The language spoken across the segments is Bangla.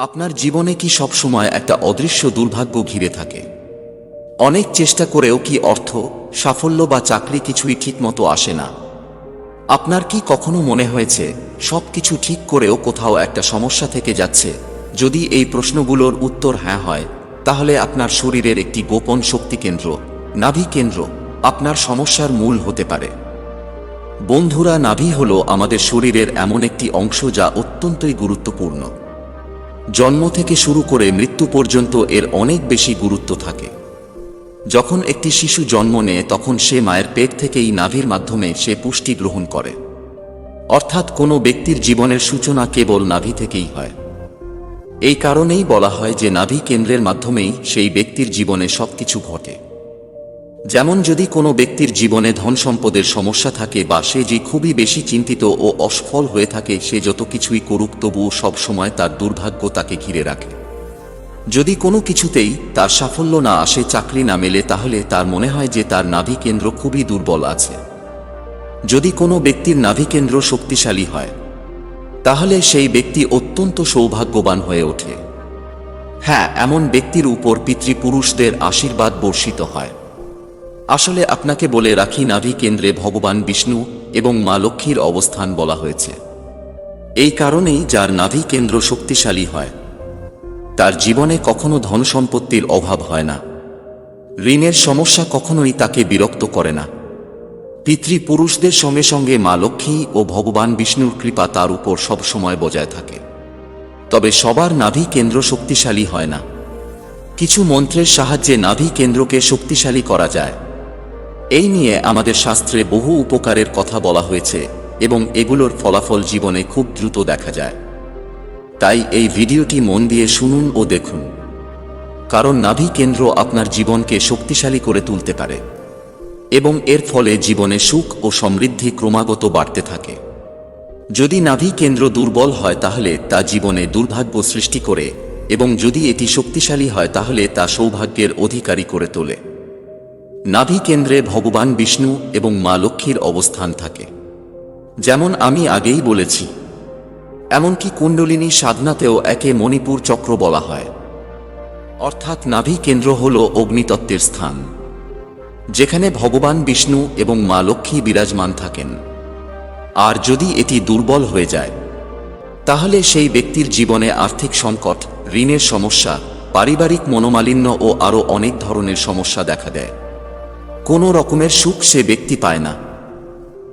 আপনার জীবনে কি সবসময় একটা অদৃশ্য দুর্ভাগ্য ঘিরে থাকে? অনেক চেষ্টা করেও কি অর্থ, সাফল্য বা চাকরি কিছুই ঠিকমতো আসে না। আপনার কি কখনো মনে হয়েছে সব কিছু ঠিক করেও কোথাও একটা সমস্যা থেকে যাচ্ছে? যদি এই প্রশ্নগুলোর উত্তর হ্যাঁ হয়, তাহলে আপনার শরীরের একটি গোপন শক্তি কেন্দ্র, নাভি কেন্দ্র, আপনার সমস্যার মূল হতে পারে। বন্ধুরা, নাভি হল আমাদের শরীরের এমন একটি অংশ যা অত্যন্তই গুরুত্বপূর্ণ। জন্ম থেকে শুরু করে মৃত্যু পর্যন্ত এর অনেক বেশি গুরুত্ব থাকে। যখন একটি শিশু জন্ম নেয়, তখন সে মায়ের পেট থেকেই নাভির মাধ্যমে সে পুষ্টি গ্রহণ করে। অর্থাৎ কোনো ব্যক্তির জীবনের সূচনা কেবল নাভি থেকেই হয়। এই কারণেই বলা হয় যে নাভি কেন্দ্রের মাধ্যমেই সেই ব্যক্তির জীবনে সবকিছু ঘটে। যেমন যদি কোনো ব্যক্তির জীবনে ধন সম্পদের সমস্যা থাকে বা সে যে খুবই বেশি চিন্তিত ও অসফল হয়ে থাকে, সে যত কিছুই করুক তবুও সবসময় তার দুর্ভাগ্য তাকে ঘিরে রাখে। যদি কোনো কিছুতেই তার সাফল্য না আসে, চাকরি না মেলে, তাহলে তার মনে হয় যে তার নাভি কেন্দ্র খুবই দুর্বল আছে। যদি কোনো ব্যক্তির নাভি কেন্দ্র শক্তিশালী হয়, তাহলে সেই ব্যক্তি অত্যন্ত সৌভাগ্যবান হয়ে ওঠে। হ্যাঁ এমন ব্যক্তির উপর পিতৃপুরুষদের আশীর্বাদ বর্ষিত হয়। আসলে আপনাকে বলে রাখি নাভি কেন্দ্রে ভগবান বিষ্ণু এবং মা লক্ষ্মীর অবস্থান বলা হয়েছে। এই কারণেই যার নাভি কেন্দ্র শক্তিশালী হয়, তার জীবনে কখনো ধন সম্পত্তির অভাব হয় না। ঋণের সমস্যা কখনোই তাকে বিরক্ত করে না। পিতৃপুরুষদের সঙ্গে সঙ্গে মা লক্ষ্মী ও ভগবান বিষ্ণুর কৃপা তার উপর সবসময় বজায় থাকে। তবে সবার নাভি কেন্দ্র শক্তিশালী হয় না। কিছু মন্ত্রের সাহায্যে নাভি কেন্দ্রকে শক্তিশালী করা যায়। এই নিয়ে আমাদের শাস্ত্রে বহু উপকারের কথা বলা হয়েছে এবং এগুলোর ফলাফল জীবনে খুব দ্রুত দেখা যায়। তাই এই ভিডিওটি মন দিয়ে শুনুন ও দেখুন। কারণ নাভি কেন্দ্র আপনার জীবনকে শক্তিশালী করে তুলতে পারে এবং এর ফলে জীবনে সুখ ও সমৃদ্ধি ক্রমাগত বাড়তে থাকে। যদি নাভি কেন্দ্র দুর্বল হয় তাহলে তা জীবনে দুর্ভাগ্য সৃষ্টি করে এবং যদি এটি শক্তিশালী হয় তাহলে তা সৌভাগ্যের অধিকারী করে তোলে। নাভি কেন্দ্রে ভগবান বিষ্ণু এবং মা লক্ষ্মীর অবস্থান থাকে। যেমন আমি আগেই বলেছি, এমনকি কুণ্ডলিনী সাধনাতেও একে মণিপুর চক্র বলা হয়। অর্থাৎ নাভি কেন্দ্র হল অগ্নিতত্ত্বের স্থান, যেখানে ভগবান বিষ্ণু এবং মা লক্ষ্মী বিরাজমান থাকেন। আর যদি এটি দুর্বল হয়ে যায়, তাহলে সেই ব্যক্তির জীবনে আর্থিক সংকট, ঋণের সমস্যা, পারিবারিক মনোমালিন্য ও আরও অনেক ধরনের সমস্যা দেখা দেয়। কোনো রকমের সুখ সে ব্যক্তি পায় না।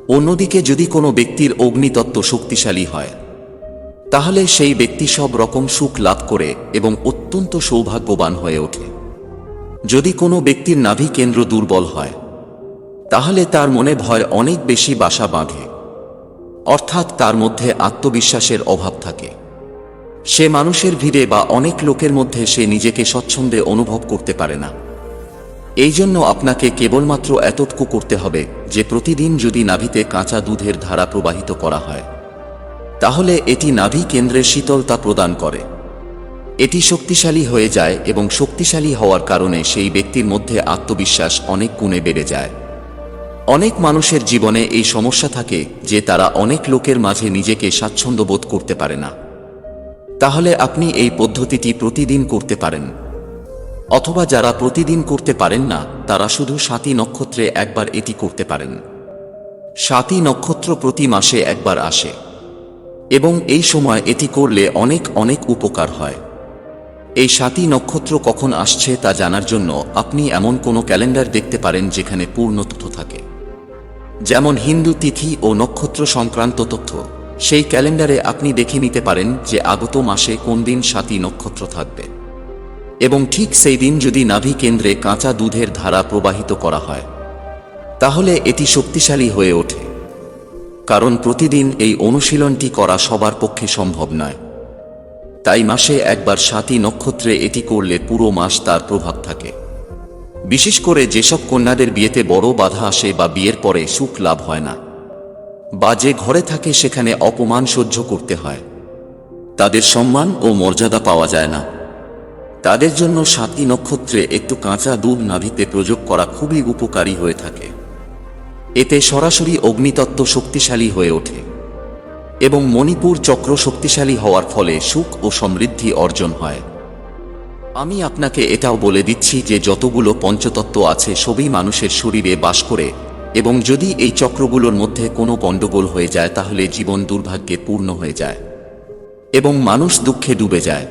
অন্যদিকে যদি কোনো ব্যক্তির অগ্নিতত্ত্ব শক্তিশালী হয়, তাহলে সেই ব্যক্তি সব রকম সুখ লাভ করে এবং অত্যন্ত সৌভাগ্যবান হয়ে ওঠে। যদি কোনো ব্যক্তির নাভি কেন্দ্র দুর্বল হয়, তাহলে তার মনে ভয় অনেক বেশি বাসা বাঁধে। অর্থাৎ তার মধ্যে আত্মবিশ্বাসের অভাব থাকে। সে মানুষের ভিড়ে বা অনেক লোকের মধ্যে সে নিজেকে স্বচ্ছন্দে অনুভব করতে পারে না। এই জন্য আপনাকে কেবলমাত্র এতটুকু করতে হবে যে প্রতিদিন যদি নাভিতে কাঁচা দুধের ধারা প্রবাহিত করা হয়, তাহলে এটি নাভি কেন্দ্রে শীতলতা প্রদান করে। এটি শক্তিশালী হয়ে যায় এবং শক্তিশালী হওয়ার কারণে সেই ব্যক্তির মধ্যে আত্মবিশ্বাস অনেক গুণে বেড়ে যায়। অনেক মানুষের জীবনে এই সমস্যা থাকে যে তারা অনেক লোকের মাঝে নিজেকে স্বাচ্ছন্দ্য বোধ করতে পারে না। তাহলে আপনি এই পদ্ধতিটি প্রতিদিন করতে পারেন। অথবা যারা প্রতিদিন করতে পারেন না, তারা শুধু সাতী নক্ষত্রে একবার এটি করতে পারেন। সাতী নক্ষত্র প্রতি মাসে একবার আসে। এবং এই সময় এটি করলে অনেক অনেক উপকার হয়। এই সাতী নক্ষত্র কখন আসছে তা জানার জন্য আপনি এমন কোনো ক্যালেন্ডার দেখতে পারেন যেখানে পূর্ণ তথ্য থাকে। যেমন হিন্দু তিথি ও নক্ষত্র সংক্রান্ত তথ্য। সেই ক্যালেন্ডারে আপনি দেখে নিতে পারেন যে আগত মাসে কোন দিন সাতী নক্ষত্র থাকবে। এবং ঠিক সেই দিন যদি নাভি কেন্দ্রে কাঁচা দুধের ধারা প্রবাহিত করা হয়, তাহলে এটি শক্তিশালী হয়ে ওঠে। কারণ প্রতিদিন এই অনুশীলনটি করা সবার পক্ষে সম্ভব নয়। তাই মাসে একবার সাতই নক্ষত্রে এটি করলে পুরো মাস তার প্রভাব থাকে। বিশেষ করে যেসব কন্যাদের বিয়েতে বড় বাধা আসে বা বিয়ের পরে সুখ লাভ হয় না, বা যে ঘরে থাকে সেখানে অপমান সহ্য করতে হয়, তাদের সম্মান ও মর্যাদা পাওয়া যায় না। তাদের জন্য সাতই নক্ষত্রে একটু কাঁচা দুধ নাভিতে প্রয়োগ করা খুবই উপকারী হয়ে থাকে। এতে সরাসরি অগ্নিতত্ত্ব শক্তিশালী হয়ে ওঠে এবং মণিপুর চক্র শক্তিশালী হওয়ার ফলে সুখ ও সমৃদ্ধি অর্জন হয়। আমি আপনাকে এটাও বলে দিচ্ছি যে যতগুলো পঞ্চতত্ত্ব আছে সবই মানুষের শরীরে বাস করে এবং যদি এই চক্রগুলোর মধ্যে কোনো গণ্ডগোল হয়ে যায় তাহলে জীবন দুর্ভাগ্যে পূর্ণ হয়ে যায় এবং মানুষ দুঃখে ডুবে যায়।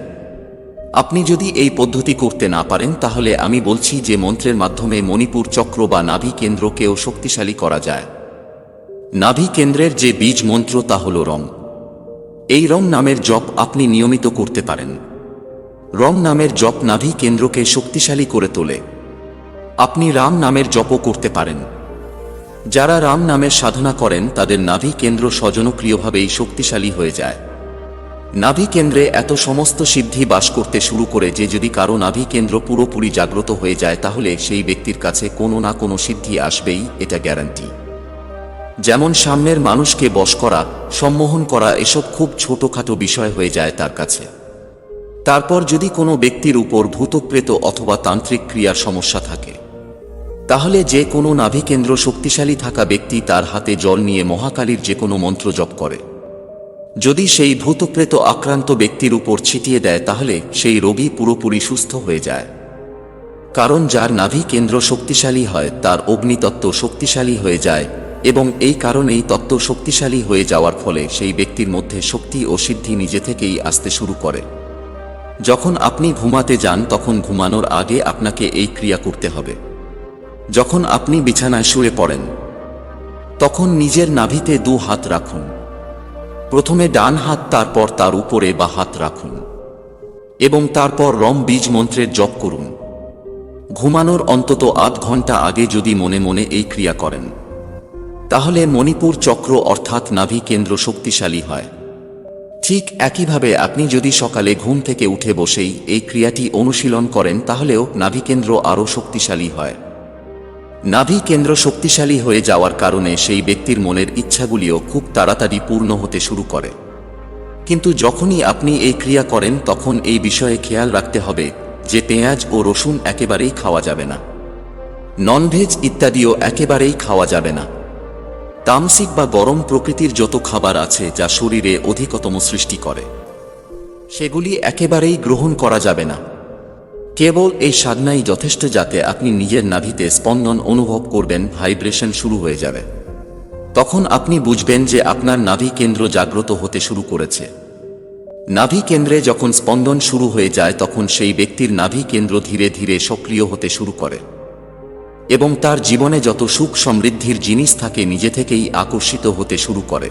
আপনি যদি এই পদ্ধতি করতে না পারেন, তাহলে আমি বলছি যে মন্ত্রের মাধ্যমে মণিপুর চক্র বা নাভি কেন্দ্রকেও শক্তিশালী করা যায়। নাভি কেন্দ্রের যে বীজ মন্ত্র তা হল রং। এই রং নামের জপ আপনি নিয়মিত করতে পারেন। রং নামের জপ নাভি কেন্দ্রকে শক্তিশালী করে তোলে। আপনি রাম নামের জপও করতে পারেন। যারা রাম নামের সাধনা করেন, তাদের নাভি কেন্দ্র স্বজনক্রিয়ভাবেই শক্তিশালী হয়ে যায়। নাভি কেন্দ্রে এত সমস্ত সিদ্ধি বাস করতে শুরু করে যে যদি কারও নাভি কেন্দ্র পুরোপুরি জাগ্রত হয়ে যায় তাহলে সেই ব্যক্তির কাছে কোনো না কোনো সিদ্ধি আসবেই, এটা গ্যারান্টি। যেমন সামনের মানুষকে বশ করা, সম্মোহন করা এসব খুব ছোটখাটো বিষয় হয়ে যায় তার কাছে। তারপর যদি কোনো ব্যক্তির উপর ভূতপ্রেত অথবা তান্ত্রিক ক্রিয়ার সমস্যা থাকে, তাহলে যে কোনো নাভিকেন্দ্র শক্তিশালী থাকা ব্যক্তি তার হাতে জল নিয়ে মহাকালীর যে কোনো মন্ত্র জপ করে। যদি সেই ভূতপ্রেত আক্রান্ত ব্যক্তির উপর ছিটিয়ে দেয়, তাহলে সেই রোগী পুরোপুরি সুস্থ হয়ে যায়। কারণ যার নাভি কেন্দ্র শক্তিশালী হয়, তার অগ্নিতত্ত্ব শক্তিশালী হয়ে যায় এবং এই কারণেই তত্ত্ব শক্তিশালী হয়ে যাওয়ার ফলে সেই ব্যক্তির মধ্যে শক্তি ও সিদ্ধি নিজে থেকেই আসতে শুরু করে। যখন আপনি ঘুমাতে যান, তখন ঘুমানোর আগে আপনাকে এই ক্রিয়া করতে হবে। যখন আপনি বিছানায় শুয়ে পড়েন, তখন নিজের নাভিতে দু হাত রাখুন। প্রথমে ডান হাত, তারপর তার উপরে বা হাত রাখুন এবং তারপর রম বীজ মন্ত্রের জপ করুন। ঘুমানোর অন্তত আধ ঘণ্টা আগে যদি মনে মনে এই ক্রিয়া করেন, তাহলে মণিপুর চক্র অর্থাৎ নাভি কেন্দ্র শক্তিশালী হয়। ঠিক একইভাবে আপনি যদি সকালে ঘুম থেকে উঠে বসেই এই ক্রিয়াটি অনুশীলন করেন, তাহলেও নাভিকেন্দ্র আরও শক্তিশালী হয়। নাভি কেন্দ্র শক্তিশালী হয়ে যাওয়ার কারণে সেই ব্যক্তির মনের ইচ্ছাগুলিও খুব তাড়াতাড়ি পূর্ণ হতে শুরু করে। কিন্তু যখনই আপনি এই ক্রিয়া করেন, তখন এই বিষয়ে খেয়াল রাখতে হবে যে পেঁয়াজ ও রসুন একেবারেই খাওয়া যাবে না। ননভেজ ইত্যাদিও একেবারেই খাওয়া যাবে না। তামসিক বা গরম প্রকৃতির যত খাবার আছে, যা শরীরে অধিকতম সৃষ্টি করে, সেগুলি একেবারেই গ্রহণ করা যাবে না। কেবল এই সাধনাই যথেষ্ট যাতে আপনি নিজের নাভিতে স্পন্দন অনুভব করবেন, ভাইব্রেশন শুরু হয়ে যাবে। তখন আপনি বুঝবেন যে আপনার নাভি কেন্দ্র জাগ্রত হতে শুরু করেছে। নাভি কেন্দ্রে যখন স্পন্দন শুরু হয়ে যায়, তখন সেই ব্যক্তির নাভি কেন্দ্র ধীরে ধীরে সক্রিয় হতে শুরু করে এবং তার জীবনে যত সুখ সমৃদ্ধির জিনিস থাকে, নিজে থেকেই আকর্ষিত হতে শুরু করে।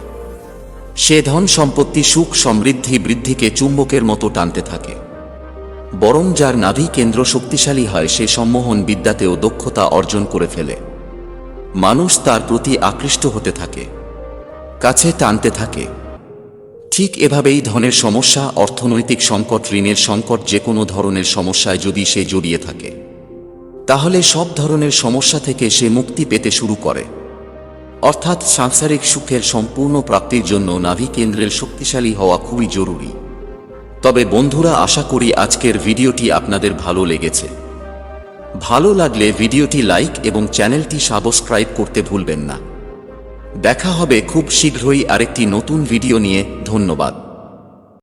সে ধন সম্পত্তি সুখ সমৃদ্ধি বৃদ্ধিকে চুম্বকের মতো টানতে থাকে। বরং যার নাভি কেন্দ্র শক্তিশালী হয়, সে সম্মোহন বিদ্যাতেও দক্ষতা অর্জন করে ফেলে। মানুষ তার প্রতি আকৃষ্ট হতে থাকে, কাছে টানতে থাকে। ঠিক এভাবেই ধনের সমস্যা, অর্থনৈতিক সংকট, ঋণের সংকট যে কোনো ধরনের সমস্যায় যদি সে জড়িয়ে থাকে, তাহলে সব ধরনের সমস্যা থেকে সে মুক্তি পেতে শুরু করে। অর্থাৎ সাংসারিক সুখের সম্পূর্ণ প্রাপ্তির জন্য নাভি কেন্দ্রের শক্তিশালী হওয়া খুবই জরুরি। তবে বন্ধুরা, আশা করি আজকের ভিডিওটি আপনাদের ভালো লেগেছে। ভালো লাগলে ভিডিওটি লাইক এবং চ্যানেলটি সাবস্ক্রাইব করতে ভুলবেন না। দেখা হবে খুব শীঘ্রই আরেকটি নতুন ভিডিও নিয়ে। ধন্যবাদ।